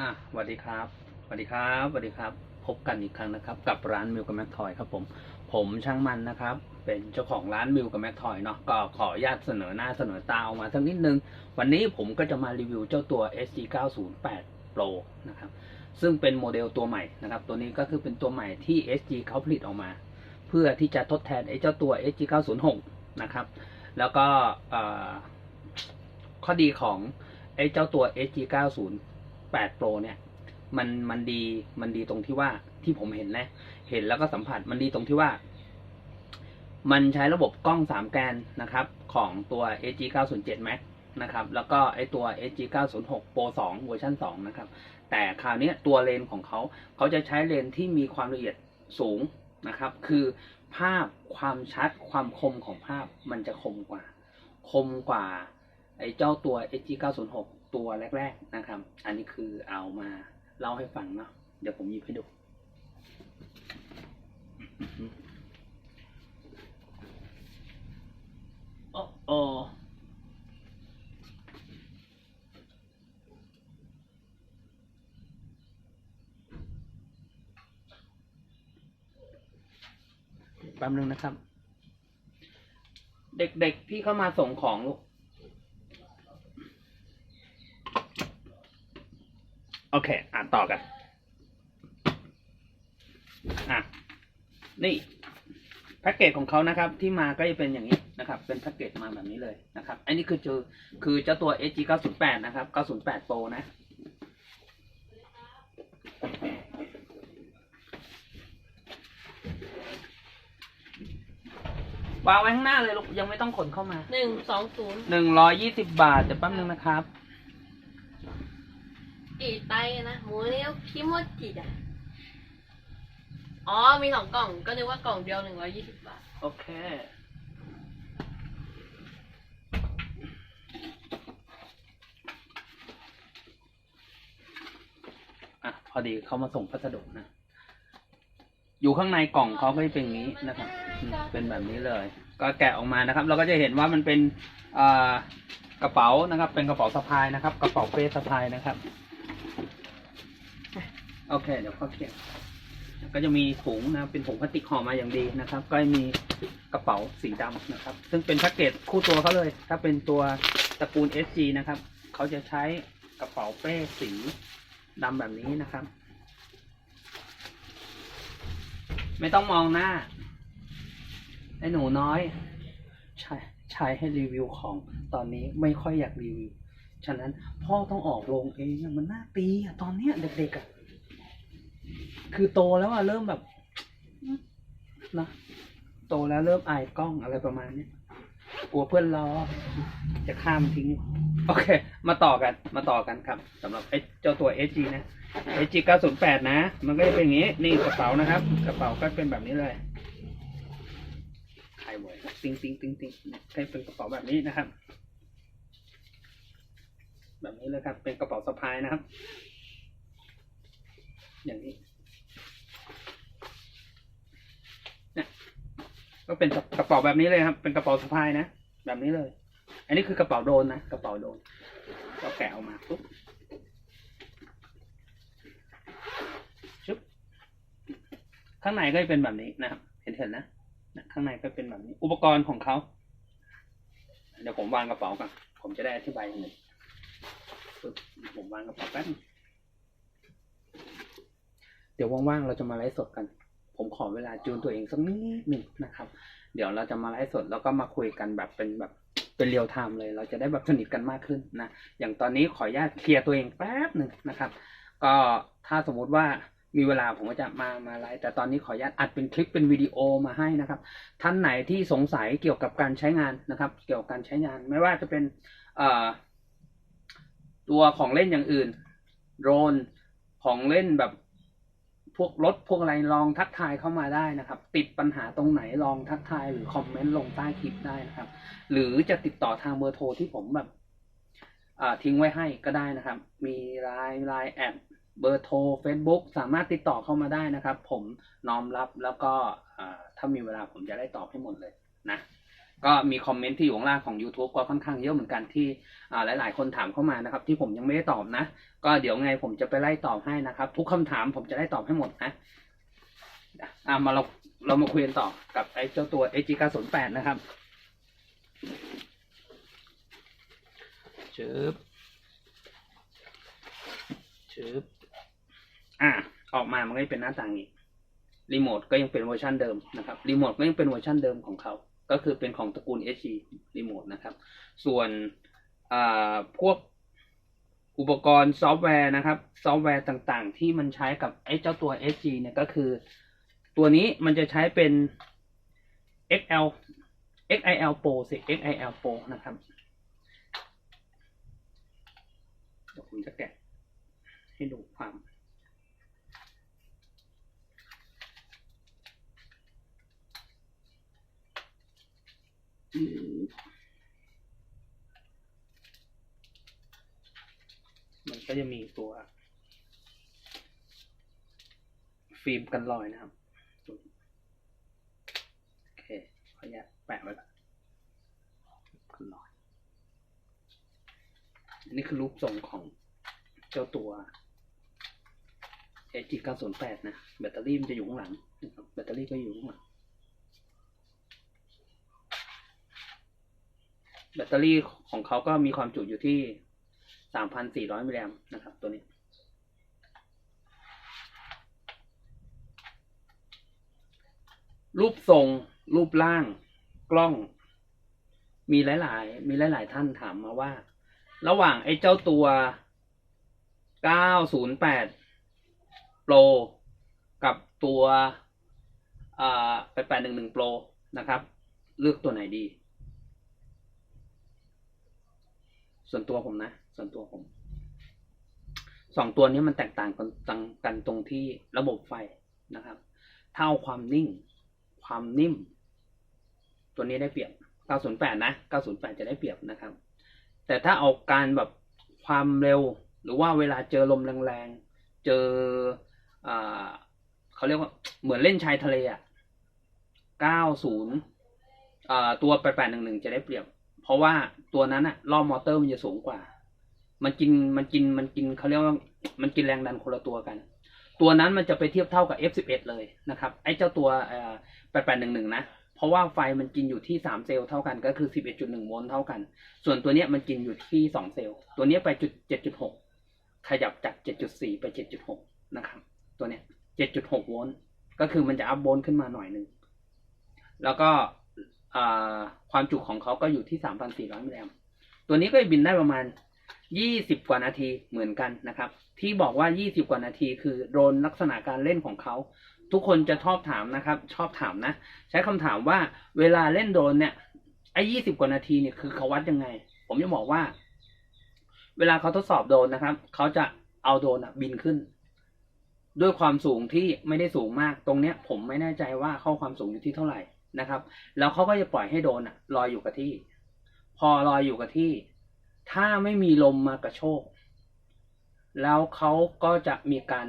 อะสวัสดีครับสวัสดีครับสวัสดีครับ พบกันอีกครั้งนะครับ กับร้านมิวกับแม็กทอยครับผม ผมช่างมันนะครับ เป็นเจ้าของร้านมิวกับแม็กทอยเนาะก็ขออนุญาตเสนอหน้าเสนอตาออกมาสักนิดนึง วันนี้ผมก็จะมารีวิวเจ้าตัว SG 908 Pro นะครับ ซึ่งเป็นโมเดลตัวใหม่นะครับ ตัวนี้ก็คือเป็นตัวใหม่ที่ SG เขาผลิตออกมา เพื่อที่จะทดแทนไอ้เจ้าตัว SG 906นะครับแล้วก็ข้อดีของไอ้เจ้าตัว SG 8 Pro เนี่ยมันมันดีมันดีตรงที่ว่าที่ผมเห็นนะ เห็นแล้วก็สัมผัสมันดีตรงที่ว่า มันใช้ระบบกล้อง 3 แกนนะครับ ของตัว AG 907 Max นะครับ แล้วก็ไอตัว AG 906 Pro 2เวอร์ชัน2นะครับ แต่คราวนี้ตัวเลนส์ของเขา เขาจะใช้เลนส์ที่มีความละเอียดสูงนะครับ คือภาพความชัดความคมของภาพมันจะคมกว่า คมกว่าไอ้เจ้าตัว SG 906 ตัวแรก ๆนะครับ อันนี้คือเอามาเล่าให้ฟังเนาะเดี๋ยวผมหยิบให้ดู โอ้โอแป๊บนึงนะครับ เด็กๆที่เข้ามาส่งของลูก โอเค อ่านต่อกัน อะ นี่แพ็กเกจของเขานะครับ ที่มาก็จะเป็นอย่างนี้นะครับ เป็นแพ็กเกจมาแบบนี้เลยนะครับ อันนี้คือเจอคือเจ้าตัว SG 908นะครับ 908 Pro นะ วางไว้ข้างหน้าเลยลูก ยังไม่ต้องขนเข้ามา หนึ่งสองศูนย์หนึ่งร้อยยี่สิบบาท เดี๋ยวแป๊บนึงนะครับ อีไตนะหมูเนี้ยคิโมจิอะอ๋อ มีสองกล่อง ก็นึกว่ากล่องเดียวหนึ่งร้อยยี่สิบบาท โอเค อะ พอดีเขามาส่งพัสดุนะ อยู่ข้างในกล่องเขาก็จะเป็นอย่างนี้นะครับอืมเป็นแบบนี้เลย ก็แกะออกมานะครับ เราก็จะเห็นว่ามันเป็นอ่ากระเป๋านะครับ เป็นกระเป๋าสะพายนะครับ กระเป๋าเป้สะพายนะครับ โอเค เดี๋ยวเขาเขียนก็จะมีถุงนะเป็นถุงพลาสติกห่อมาอย่างดีนะครับ ก็มีกระเป๋าสีดำนะครับ ซึ่งเป็นแพ็กเกจคู่ตัวเขาเลย ถ้าเป็นตัวตระกูล SG นะครับเขาจะใช้กระเป๋าเป้สีดำแบบนี้นะครับ ไม่ต้องมองหน้าไอ้หนูน้อยใช่ใช้ให้รีวิวของตอนนี้ไม่ค่อยอยากรีวิว ฉะนั้นพ่อต้องออกโรงเองมันน่าตีอะตอนเนี้ยเด็กๆอะ คือโตแล้วอะเริ่มแบบนะโตแล้วเริ่มอายกล้องอะไรประมาณนี้กลัวเพื่อนล้อจะข้ามทิ้ง โอเค มาต่อกัน มาต่อกันครับสำหรับไอ้เจ้าตัว SG นะ SG 908 นะ มันก็จะเป็นอย่างนี้ นี่กระเป๋านะครับ กระเป๋าก็เป็นแบบนี้เลยไข่หวยครับติ้งติ้งติ้งติ้งก็เป็นกระเป๋าแบบนี้นะครับ แบบนี้เลยครับ เป็นกระเป๋าสะพายนะครับ อย่างนี้ เนี่ย ก็เป็นกระเป๋าแบบนี้เลยครับ เป็นกระเป๋าสะพายนะ แบบนี้เลย อันนี้คือกระเป๋าโดนนะ กระเป๋าโดน ก็แกะออกมาปุ๊บชึบข้างในก็จะเป็นแบบนี้นะครับ เห็นเห็นนะนะข้างในก็เป็นแบบนี้ อุปกรณ์ของเขา เดี๋ยวผมวางกระเป๋าก่อน ผมจะได้อธิบายอย่างหนึ่งปึ๊บผมวางกระเป๋าแป๊บนึงเดี๋ยวว่างๆ เราจะมาไลฟ์สดกัน ผมขอเวลาจูนตัวเองสักนิดหนึ่งนะครับ เดี๋ยวเราจะมาไลฟ์สดแล้วก็มาคุยกันแบบเป็นแบบเป็นเรียลไทม์เลย เราจะได้แบบสนิทกันมากขึ้นนะ อย่างตอนนี้ขออนุญาตเคลียร์ตัวเองแป๊บหนึ่งนะครับ ก็ถ้าสมมุติว่ามีเวลาผมก็จะมามาไลฟ์แต่ตอนนี้ขออนุญาตอัดเป็นคลิปเป็นวิดีโอมาให้นะครับ ท่านไหนที่สงสัยเกี่ยวกับการใช้งานนะครับ เกี่ยวกับการใช้งาน ไม่ว่าจะเป็นตัวของเล่นอย่างอื่นโดรนของเล่นแบบ พวกรถพวกอะไรลองทักทายเข้ามาได้นะครับ ติดปัญหาตรงไหนลองทักทายหรือคอมเมนต์ลงใต้คลิปได้นะครับ หรือจะติดต่อทางเบอร์โทรที่ผมแบบอ่าทิ้งไว้ให้ก็ได้นะครับ มีไลน์ไลน์แอดเบอร์โทร Facebook สามารถติดต่อเข้ามาได้นะครับ ผมน้อมรับแล้วก็ถ้ามีเวลาผมจะได้ตอบให้หมดเลยนะ ก็มีคอมเมนต์ที่อยู่ข้างล่างของ YouTube ก็ค่อนข้างเยอะเหมือนกันที่อ่าหลาย ๆ คนถามเข้ามานะครับ ที่ผมยังไม่ได้ตอบนะ ก็เดี๋ยวไงผมจะไปไล่ตอบให้นะครับ ทุกคำถามผมจะได้ตอบให้หมดนะอ่ามาเราเรามาคุยกันต่อกับไอ้เจ้าตัว AG 908นะครับชึบชึบอะออกมามันก็จะเป็นหน้าต่างนี้รีโมทก็ยังเป็นเวอร์ชันเดิมนะครับรีโมทก็ยังเป็นเวอร์ชันเดิมของเขา ก็คือเป็นของตระกูล HG รีโมทนะครับ ส่วนพวกอุปกรณ์ซอฟต์แวร์นะครับ ซอฟต์แวร์ต่างๆ ที่มันใช้กับไอ้เจ้าตัว HG เนี่ยก็คือ ตัวนี้มันจะใช้เป็น XL XIL Pro สิ XIL Pro นะครับเดี๋ยวผมจะแกะให้ดูความ อืมมันก็ จะมีตัว ฟิล์มกันรอยนะครับโอเคขออนุญาตแปะไว้ก่อนกันรอยอันนี้คือรูปทรงของเจ้าตัว HG 908 นะ แบตเตอรี่มันจะอยู่ข้างหลังนะครับแบตเตอรี่ก็อยู่ข้างหลังแบตเตอรี่ของเขาก็มีความจุอยู่ที่ 3,400มิลลิแอมนะครับ ตัวนี้ รูปทรง รูปร่าง กล้อง มีหลาย ๆ มีหลาย ๆ ท่านถามมาว่า ระหว่างไอ้เจ้าตัว 908 Pro กับตัวอ่า8811 Pro นะครับ เลือกตัวไหนดี ส่วนตัวผมนะ ส่วนตัวผมสองตัวนี้มันแตกต่างกันต่างกันตรงที่ระบบไฟนะครับถ้าเอาความนิ่ง ความนิ่ม ตัวนี้ได้เปรียบ 908 นะ 908 จะได้เปรียบนะครับ แต่ถ้าเอาการแบบความเร็ว หรือว่าเวลาเจอลมแรงๆ เจออเขาเรียกว่าเหมือนเล่นชายทะเลอะ 90อตัว 8811 จะได้เปรียบ เพราะว่าตัวนั้นอะรอบมอเตอร์มันจะสูงกว่า มันกินมันกินมันกินเขาเรียกว่ามันกินแรงดันคนละตัวกัน ตัวนั้นมันจะไปเทียบเท่ากับ F11 เลยนะครับไอ้เจ้าตัวเอ่อ8811นะเพราะว่าไฟมันกินอยู่ที่3เซลล์เท่ากันก็คือ11.1โวลต์เท่ากัน ส่วนตัวเนี้ยมันกินอยู่ที่2เซลล์ ตัวเนี้ยไปจุด7.6ขยับจาก7.4ไป7.6นะครับ ตัวเนี้ย7.6โวลต์ก็คือมันจะอัพโวลต์ขึ้นมาหน่อยหนึ่งแล้วก็ความจุของเขาก็อยู่ที่3,400มิลลิแอมตัวนี้ก็บินได้ประมาณ 20กว่านาทีเหมือนกันนะครับ ที่บอกว่า20กว่านาที คือโดนลักษณะการเล่นของเขา ทุกคนจะชอบถามนะครับ ชอบถามนะ ใช้คำถามว่าเวลาเล่นโดนเนี่ยไอ้20กว่านาทีเนี่ยคือเขาวัดยังไง ผมจะบอกว่า เวลาเขาทดสอบโดนนะครับ เขาจะเอาโดนบินขึ้น ด้วยความสูงที่ไม่ได้สูงมาก ตรงเนี้ย ผมไม่แน่ใจว่าเข้าความสูงอยู่ที่เท่าไหร่นะครับ แล้วเขาก็จะปล่อยให้โดนลอยอยู่กับที่ พอลอยอยู่กับที่ ถ้าไม่มีลมมากระโชก แล้วเขาก็จะมีการ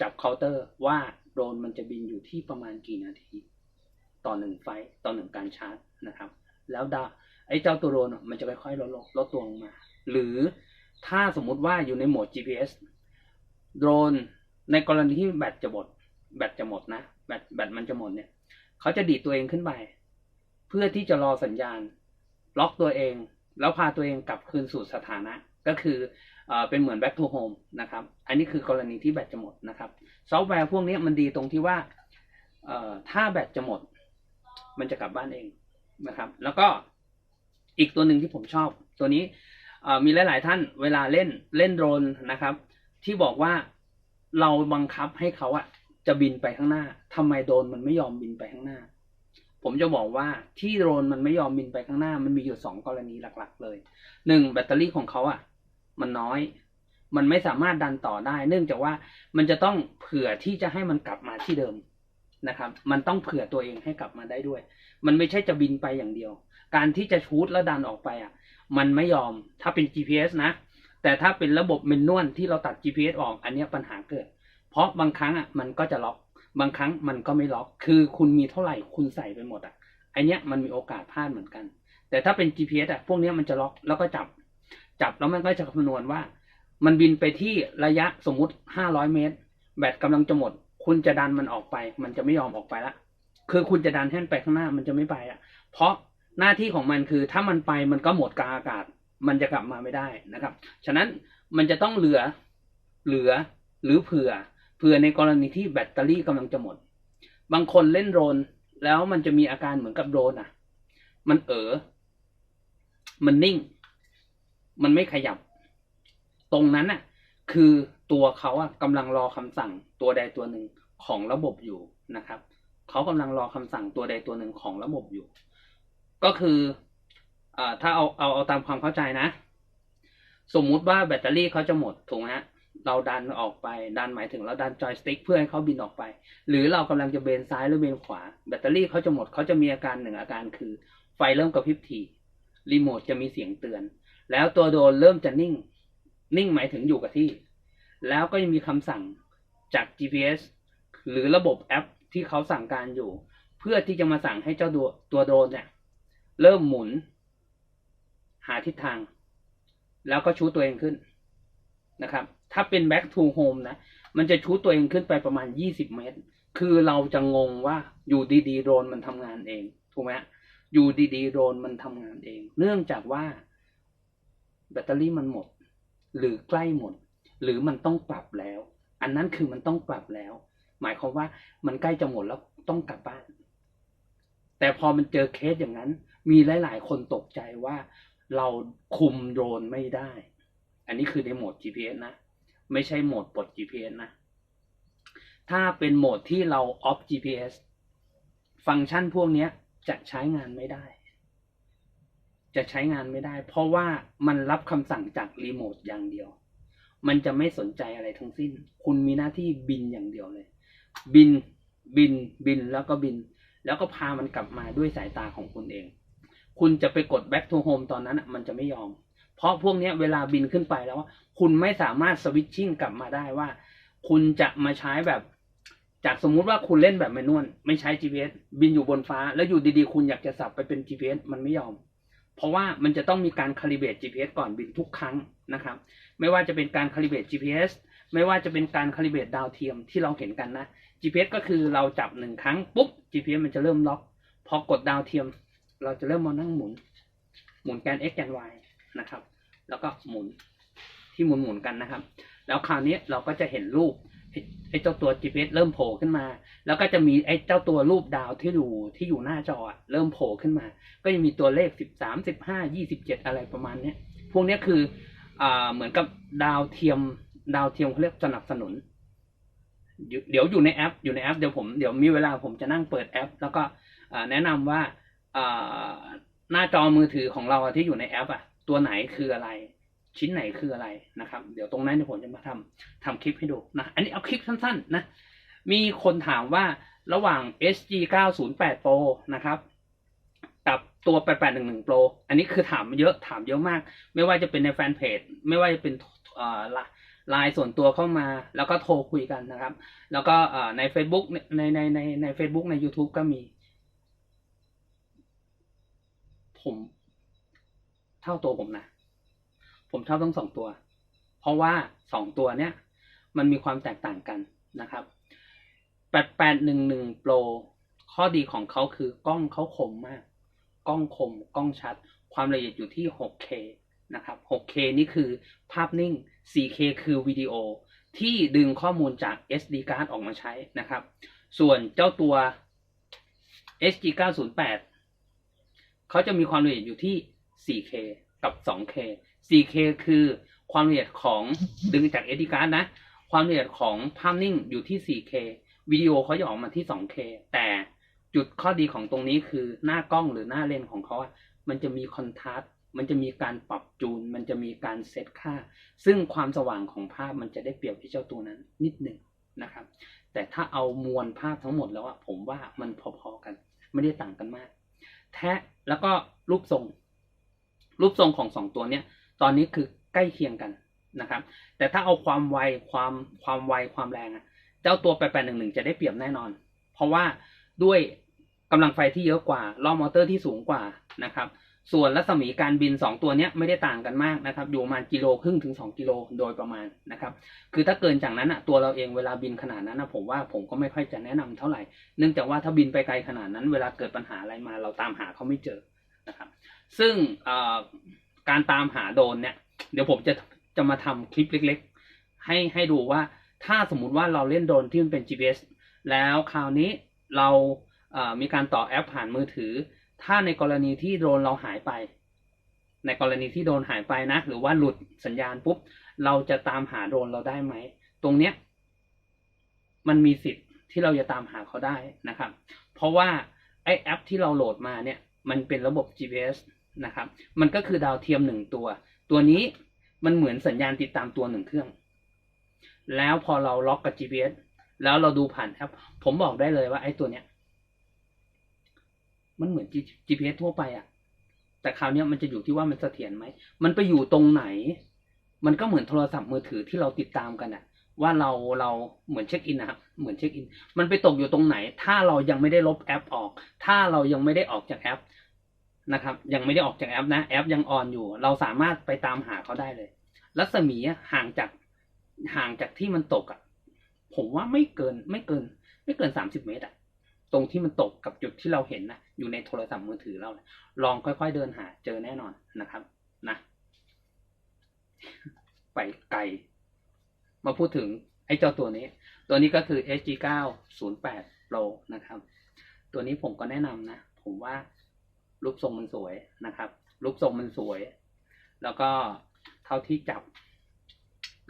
จับเคาน์เตอร์ว่าโดรนมันจะบินอยู่ที่ประมาณกี่นาที ต่อหนึ่งไฟต่อหนึ่งการชาร์จนะครับ แล้วดาไอ้เจ้าตัวโดรนมันจะค่อยๆลดลงลดตัวลงมา หรือถ้าสมมุติว่าอยู่ในโหมด GPS โดรนในกรณีที่แบตจะหมดแบตจะหมดนะแบตแบตมันจะหมดเนี่ยเขาจะดีดตัวเองขึ้นไป เพื่อที่จะรอสัญญาณ ล็อกตัวเอง แล้วพาตัวเองกลับคืนสู่สถานะก็คือเอเป็นเหมือน back to home นะครับ อันนี้คือกรณีที่แบตจะหมดนะครับ ซอฟต์แวร์พวกนี้มันดีตรงที่ว่าถ้าแบตจะหมด มันจะกลับบ้านเองนะครับ แล้วก็อีกตัวหนึ่งที่ผมชอบ ตัวนี้มีหลาย ๆ ท่านเวลาเล่นเล่นโดรนนะครับ ที่บอกว่าเราบังคับให้เขาอะจะบินไปข้างหน้าทำไมโดรนมันไม่ยอมบินไปข้างหน้า ผมจะบอกว่าที่โดรนมันไม่ยอมบินไปข้างหน้า มันมีอยู่สองกรณีหลักๆ เลยหนึ่งแบตเตอรี่ของเขาอะมันน้อย มันไม่สามารถดันต่อได้ เนื่องจากว่ามันจะต้องเผื่อที่จะให้มันกลับมาที่เดิมนะครับ มันต้องเผื่อตัวเองให้กลับมาได้ด้วย มันไม่ใช่จะบินไปอย่างเดียว การที่จะชูดแล้วดันออกไปอะ มันไม่ยอมถ้าเป็น GPS นะ แต่ถ้าเป็นระบบเมนนวลที่เราตัด GPS ออกอันนี้ปัญหาเกิด เพราะบางครั้งอะมันก็จะล็อก บางครั้งมันก็ไม่ล็อก คือคุณมีเท่าไหร่คุณใส่ไปหมดอะไอเนี้ยมันมีโอกาสพลาดเหมือนกัน แต่ถ้าเป็น GPS อะพวกเนี้ยมันจะล็อกแล้วก็จับ จับแล้วมันก็จะคำนวณว่า มันบินไปที่ระยะสมมุติ 500 เมตร แบตกำลังจะหมด คุณจะดันมันออกไป มันจะไม่ยอมออกไปละคือคุณจะดันให้มันไปข้างหน้ามันจะไม่ไปอะ เพราะหน้าที่ของมันคือถ้ามันไปมันก็หมดกลางอากาศ มันจะกลับมาไม่ได้นะครับ ฉะนั้นมันจะต้องเหลือเหลือหรือเผื่อ เผื่อในกรณีที่แบตเตอรี่กำลังจะหมด บางคนเล่นโดรนแล้วมันจะมีอาการเหมือนกับโดรนอะ มันเออมันนิ่ง มันไม่ขยับ ตรงนั้นน่ะ คือตัวเขาอะกำลังรอคำสั่งตัวใดตัวหนึ่งของระบบอยู่นะครับเขากำลังรอคำสั่งตัวใดตัวหนึ่งของระบบอยู่ ก็คืออ่าถ้าเอาเอาเอาตามความเข้าใจนะ สมมุติว่าแบตเตอรี่เขาจะหมดถูกไหมฮะ เราดันออกไป ดันหมายถึงเราดันจอยสติ๊กเพื่อให้เขาบินออกไป หรือเรากำลังจะเบนซ้ายหรือเบนขวา แบตเตอรี่เขาจะหมดเขาจะมีอาการหนึ่งอาการคือ ไฟเริ่มกระพริบทีรีโมทจะมีเสียงเตือน แล้วตัวโดรนเริ่มจะนิ่ง นิ่งหมายถึงอยู่กับที่ แล้วก็ยังมีคำสั่งจาก GPS หรือระบบแอปที่เขาสั่งการอยู่ เพื่อที่จะมาสั่งให้เจ้าตัวตัวโดรนเนี่ย เริ่มหมุน หาทิศทาง แล้วก็ชูตัวเองขึ้นนะครับ ถ้าเป็น back to home นะ มันจะชูตัวเองขึ้นไปประมาณ 20 เมตร คือเราจะงงว่าอยู่ดีๆโดรนมันทำงานเอง ถูกไหมอยู่ดีๆโดรนมันทำงานเอง เนื่องจากว่าแบตเตอรี่มันหมด หรือใกล้หมด หรือมันต้องปรับแล้ว อันนั้นคือมันต้องปรับแล้ว หมายความว่ามันใกล้จะหมดแล้วต้องกลับบ้าน แต่พอมันเจอเคสอย่างนั้น มีหลาย ๆ คนตกใจว่าเราคุมโดรนไม่ได้ อันนี้คือในโหมด GPS นะ ไม่ใช่โหมดปลด GPS นะ ถ้าเป็นโหมดที่เรา off GPS ฟังก์ชันพวกนี้จะใช้งานไม่ได้ จะใช้งานไม่ได้ เพราะว่ามันรับคำสั่งจากรีโมทอย่างเดียว มันจะไม่สนใจอะไรทั้งสิ้น คุณมีหน้าที่บินอย่างเดียวเลย บินบินบินแล้วก็บิน แล้วก็พามันกลับมาด้วยสายตาของคุณเอง คุณจะไปกด back to home ตอนนั้นมันจะไม่ยอม เพราะพวกนี้เวลาบินขึ้นไปแล้ว คุณไม่สามารถสวิตชิ่งกลับมาได้ว่า คุณจะมาใช้แบบ จากสมมุติว่าคุณเล่นแบบแมนนวลไม่ใช้ GPS บินอยู่บนฟ้า แล้วอยู่ดีๆ คุณอยากจะสับไปเป็น GPS มันไม่ยอม เพราะว่ามันจะต้องมีการคาลิเบต GPS ก่อนบินทุกครั้งนะครับ ไม่ว่าจะเป็นการคาลิเบต GPS ไม่ว่าจะเป็นการคาลิเบตดาวเทียมที่เราเห็นกันนะ GPS ก็คือเราจับหนึ่งครั้งปุ๊บ GPS มันจะเริ่มล็อกพอกดดาวเทียม เราจะเริ่มมานั่งหมุน หมุนแกน x แกน y นะครับ แล้วก็หมุน ที่หมุนหมุนๆกันนะครับ แล้วคราวนี้เราก็จะเห็นรูปไอ้เจ้าตัว GPS เริ่มโผล่ขึ้นมา แล้วก็จะมีไอ้เจ้าตัวรูปดาวที่อยู่ที่อยู่หน้าจอเริ่มโผล่ขึ้นมา ก็จะมีตัวเลขสิบสามสิบห้ายี่สิบเจ็ดอะไรประมาณเนี้ยพวกนี้คืออ่าเหมือนกับดาวเทียมดาวเทียมเขาเรียกสนับสนุน เดี๋ยวอยู่ในแอป อยู่ในแอปเดี๋ยวผมเดี๋ยวมีเวลาผมจะนั่งเปิดแอป แล้วก็แนะนำว่าอ่าหน้าจอมือถือของเราที่อยู่ในแอปอะตัวไหนคืออะไร ชิ้นไหนคืออะไรนะครับ เดี๋ยวตรงนั้นเดี๋ยวผมจะมาทำทำคลิปให้ดูนะ อันนี้เอาคลิปสั้นๆนะ มีคนถามว่าระหว่าง SG 908 Pro นะครับ กับตัว 8811 Pro อันนี้คือถามเยอะถามเยอะมาก ไม่ว่าจะเป็นในแฟนเพจ ไม่ว่าจะเป็นอ่อไลน์ส่วนตัวเข้ามา แล้วก็โทรคุยกันนะครับ แล้วก็ใน Facebook ในในในใน Facebook ใน YouTube ก็มี ผม เท่าตัวผมนะ ผมชอบทั้งสองตัว เพราะว่าสองตัวเนี้ยมันมีความแตกต่างกันนะครับ8811 Pro ข้อดีของเขาคือกล้องเขาคมมาก กล้องคม กล้องชัด ความละเอียดอยู่ที่ 6K นะครับ 6K นี่คือภาพนิ่ง 4K คือวิดีโอ ที่ดึงข้อมูลจาก SD card ออกมาใช้นะครับ ส่วนเจ้าตัว SG 908 เขาจะมีความละเอียดอยู่ที่ 4K กับ 2K 4K คือความละเอียดของดึงจาก SD card นะ ความละเอียดของภาพนิ่งอยู่ที่ 4K วิดีโอเขาจะออกมาที่ 2K แต่จุดข้อดีของตรงนี้คือหน้ากล้องหรือหน้าเลนของเขาอะมันจะมีคอนทราสต์มันจะมีการปรับจูน มันจะมีการเซตค่า ซึ่งความสว่างของภาพมันจะได้เปรียบที่เจ้าตัวนั้นนิดหนึ่งนะครับ แต่ถ้าเอามวลภาพทั้งหมดแล้วอะผมว่ามันพอๆกัน ไม่ได้ต่างกันมาก แท้แล้วก็รูปทรง รูปทรงของสองตัวเนี้ยตอนนี้คือใกล้เคียงกันนะครับ แต่ถ้าเอาความไวความความไวความแรงอะเจ้าตัว8811จะได้เปรียบแน่นอน เพราะว่าด้วยกำลังไฟที่เยอะกว่าล้อมอเตอร์ที่สูงกว่านะครับ ส่วนรัศมีการบิน 2 ตัวเนี้ยไม่ได้ต่างกันมากนะครับ อยู่ประมาณกิโลครึ่งถึง 2 กิโลโดยประมาณนะครับ คือถ้าเกินจากนั้นอะตัวเราเองเวลาบินขนาดนั้นนะผมว่าผมก็ไม่ค่อยจะแนะนำเท่าไหร่ เนื่องจากว่าถ้าบินไปไกลขนาดนั้น เวลาเกิดปัญหาอะไรมาเราตามหาเขาไม่เจอนะครับ ซึ่งการตามหาโดรนเนี่ย เดี๋ยวผมจะจะมาทำคลิปเล็ก ๆ ให้ให้ดูว่าถ้าสมมุติว่าเราเล่นโดรนที่มันเป็น GPS แล้วคราวนี้เราเอ่อมีการต่อแอปผ่านมือถือ ถ้าในกรณีที่โดรนเราหายไป ในกรณีที่โดรนหายไปนะ หรือว่าหลุดสัญญาณปุ๊บ เราจะตามหาโดรนเราได้ไหม ตรงเนี้ยมันมีสิทธิ์ที่เราจะตามหาเขาได้นะครับ เพราะว่าไอแอปที่เราโหลดมาเนี่ย มันเป็นระบบ GPS นะครับ มันก็คือดาวเทียมหนึ่งตัว ตัวนี้มันเหมือนสัญญาณติดตามตัวหนึ่งเครื่อง แล้วพอเราล็อกกับ GPS แล้วเราดูผ่านแอปผมบอกได้เลยว่าไอ้ตัวเนี้ย มันเหมือน GPS ทั่วไปอะแต่คราวเนี้ยมันจะอยู่ที่ว่ามันเสถียรไหม มันไปอยู่ตรงไหน มันก็เหมือนโทรศัพท์มือถือที่เราติดตามกันอะว่าเราเราเหมือนเช็คอินนะครับเหมือนเช็คอิน มันไปตกอยู่ตรงไหน ถ้าเรายังไม่ได้ลบแอปออก ถ้าเรายังไม่ได้ออกจากแอป นะครับ ยังไม่ได้ออกจากแอปนะ แอปยังออนอยู่ เราสามารถไปตามหาเขาได้เลย รัศมีห่างจากห่างจากที่มันตกอะผมว่าไม่เกินไม่เกิน ไม่เกินสามสิบเมตรอะตรงที่มันตกกับจุดที่เราเห็นนะอยู่ในโทรศัพท์มือถือเรานะลองค่อยๆเดินหาเจอแน่นอนนะครับนะไปไกล มาพูดถึงไอ้เจ้าตัวนี้ ตัวนี้ก็คือ SG 9 0 8 Pro นะครับ ตัวนี้ผมก็แนะนำนะ ผมว่า รูปทรงมันสวยนะครับ รูปทรงมันสวย แล้วก็เท่าที่จับ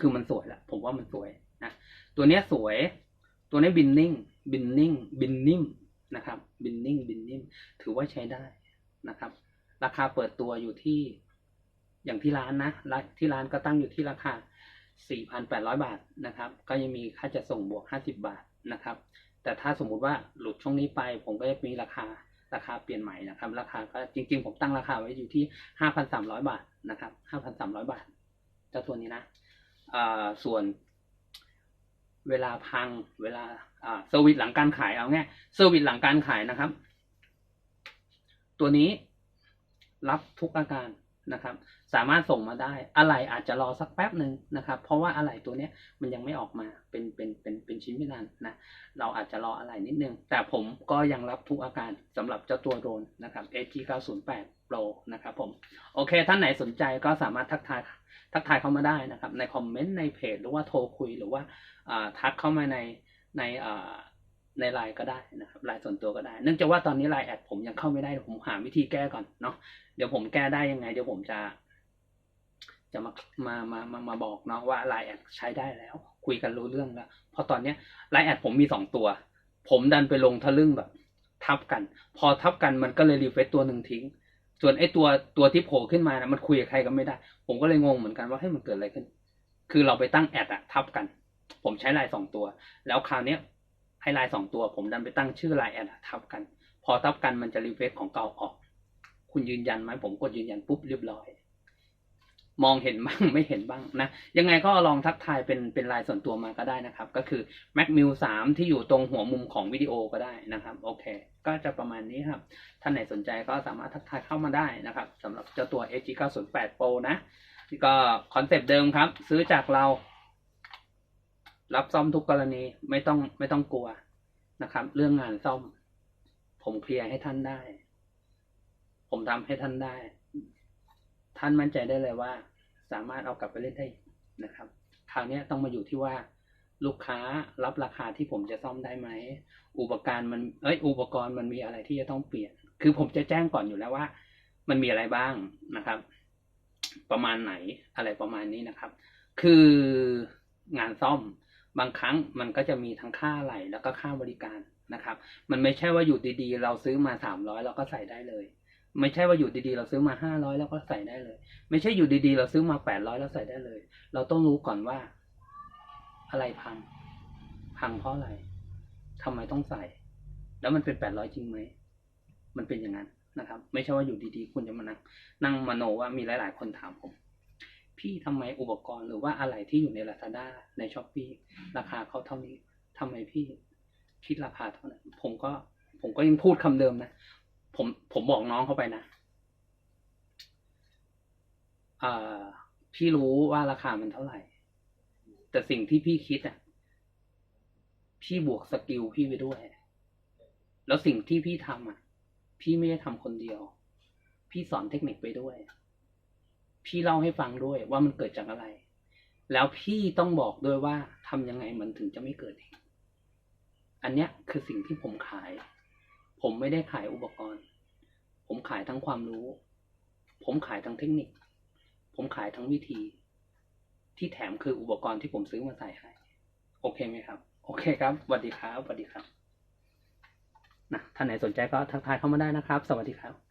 คือมันสวยแหละผมว่ามันสวยนะตัวเนี้ยสวย ตัวนี้บินนิ่ง บินนิ่ง บินนิ่มนะครับ บินนิ่ง บินนิ่ม ถือว่าใช้ได้นะครับ ราคาเปิดตัวอยู่ที่อย่างที่ร้านนะที่ร้านก็ตั้งอยู่ที่ราคา 4,800 บาทนะครับ ก็ยังมีค่าจัดส่งบวก 50 บาทนะครับ แต่ถ้าสมมุติว่าหลุดช่วงนี้ไป ผมก็จะมีราคา ราคาเปลี่ยนใหม่นะครับ ราคาก็จริง ๆ ผมตั้งราคาไว้อยู่ที่ 5,300 บาทนะครับ 5,300 บาทเจ้าตัวนี้นะส่วนเวลาพังเวลาเซอร์วิสหลังการขายเอาง่ายเซอร์วิสหลังการขายนะครับ ตัวนี้รับทุกอาการ นะครับ สามารถส่งมาได้ อะไรอาจจะรอสักแป๊บหนึ่งนะครับ เพราะว่าอะไรตัวเนี้ยมันยังไม่ออกมาเป็นเป็นเป็นเป็นชิ้นเป็นอันนะ เราอาจจะรออะไรนิดนึง แต่ผมก็ยังรับทุกอาการสำหรับเจ้าตัวโดรนนะครับ AG 908 Pro นะครับผม โอเค ท่านไหนสนใจก็สามารถทักทายทักทายเข้ามาได้นะครับ ในคอมเมนต์ในเพจหรือว่าโทรคุยหรือว่าอ่าทักเข้ามาในในอ่า ในไลน์ก็ได้นะครับไลน์ส่วนตัวก็ได้ เนื่องจากว่าตอนนี้ไลน์แอดผมยังเข้าไม่ได้ผมหาวิธีแก้ก่อนเนาะเดี๋ยวผมแก้ได้ยังไง เดี๋ยวผมจะ จะมามามามามาบอกเนาะว่าไลน์แอดใช้ได้แล้ว คุยกันรู้เรื่องแล้วเพราะตอนเนี้ยไลน์แอดผมมีสองตัว ผมดันไปลงทะลึ่งแบบ ทับกัน พอทับกันมันก็เลยรีเฟซตัวหนึ่งทิ้ง ส่วนไอ้ตัวตัวที่โผล่ขึ้นมานะมันคุยกับใครก็ไม่ได้ ผมก็เลยงงเหมือนกันว่าให้มันเกิดอะไรขึ้น คือเราไปตั้งแอดอะทับกัน ผมใช้ไลน์สองตัว แล้วคราวเนี้ย ให้ไลน์สองตัวผมดันไปตั้งชื่อไลน์แอดทับกัน พอทับกันมันจะรีเฟซของเก่าออก คุณยืนยันไหมผมกดยืนยันปุ๊บเรียบร้อย มองเห็นบ้างไม่เห็นบ้างนะ ยังไงก็ลองทักทายเป็นเป็นไลน์ส่วนตัวมาก็ได้นะครับ ก็คือ Mac m i l 3ที่อยู่ตรงหัวมุมของวิดีโอก็ได้นะครับ โอเค ก็จะประมาณนี้ครับ ท่านไหนสนใจก็สามารถทักทายเข้ามาได้นะครับสำหรับเจ้าตัว AG 908 Pro นะนี่ก็คอนเซปต์เดิมครับ ซื้อจากเรา รับซ่อมทุกกรณีไม่ต้องไม่ต้องกลัวนะครับ เรื่องงานซ่อม ผมเคลียร์ให้ท่านได้ ผมทำให้ท่านได้ ท่านมั่นใจได้เลยว่า สามารถเอากลับไปเล่นได้นะครับ คราวนี้ต้องมาอยู่ที่ว่าลูกค้ารับราคาที่ผมจะซ่อมได้ไหม อุปกรณ์มัน เอ้ย อุปกรณ์มันมีอะไรที่จะต้องเปลี่ยน คือผมจะแจ้งก่อนอยู่แล้วว่า มันมีอะไรบ้างนะครับ ประมาณไหนอะไรประมาณนี้นะครับ คืองานซ่อม บางครั้งมันก็จะมีทั้งค่าไหลแล้วก็ค่าบริการนะครับ มันไม่ใช่ว่าอยู่ดีๆ เราซื้อมาสามร้อยเราก็ใส่ได้เลย ไม่ใช่ว่าอยู่ดีๆ เราซื้อมาห้าร้อยแล้วก็ใส่ได้เลย ไม่ใช่อยู่ดีๆ เราซื้อมาแปดร้อยแล้วใส่ได้เลย เราต้องรู้ก่อนว่า อะไรพัง พังเพราะอะไรทำไมต้องใส่ แล้วมันเป็นแปดร้อยจริงไหม มันเป็นอย่างนั้นนะครับ ไม่ใช่ว่าอยู่ดีๆ คุณจะมานั่งนั่งมโนว่ามีหลาย ๆ คนถามผม พี่ทำไมอุปกรณ์หรือว่าอะไรที่อยู่ใน Lazada ใน s h อ p e e ราคาเขาเท่านี้ทำไมพี่คิดราคาเท่านั้นผมก็ ผมก็ยังพูดคำเดิมนะ ผมผมบอกน้องเขาไปนะอ่าพี่รู้ว่าราคามันเท่าไหร่ แต่สิ่งที่พี่คิดอะ พี่บวกสกิลพี่ไปด้วย แล้วสิ่งที่พี่ทำอะ พี่ไม่ได้ทำคนเดียว พี่สอนเทคนิคไปด้วย พี่เล่าให้ฟังด้วยว่ามันเกิดจากอะไร แล้วพี่ต้องบอกด้วยว่าทำยังไงมันถึงจะไม่เกิดอีกอันเนี้ยคือสิ่งที่ผมขาย ผมไม่ได้ขายอุปกรณ์ ผมขายทั้งความรู้ ผมขายทั้งเทคนิค ผมขายทั้งวิธี ที่แถมคืออุปกรณ์ที่ผมซื้อมาใส่ให้โอเคไหมครับ โอเคครับสวัสดีครับสวัสดีครับนะท่านไหนสนใจก็ทักทายเข้ามาได้นะครับ สวัสดีครับ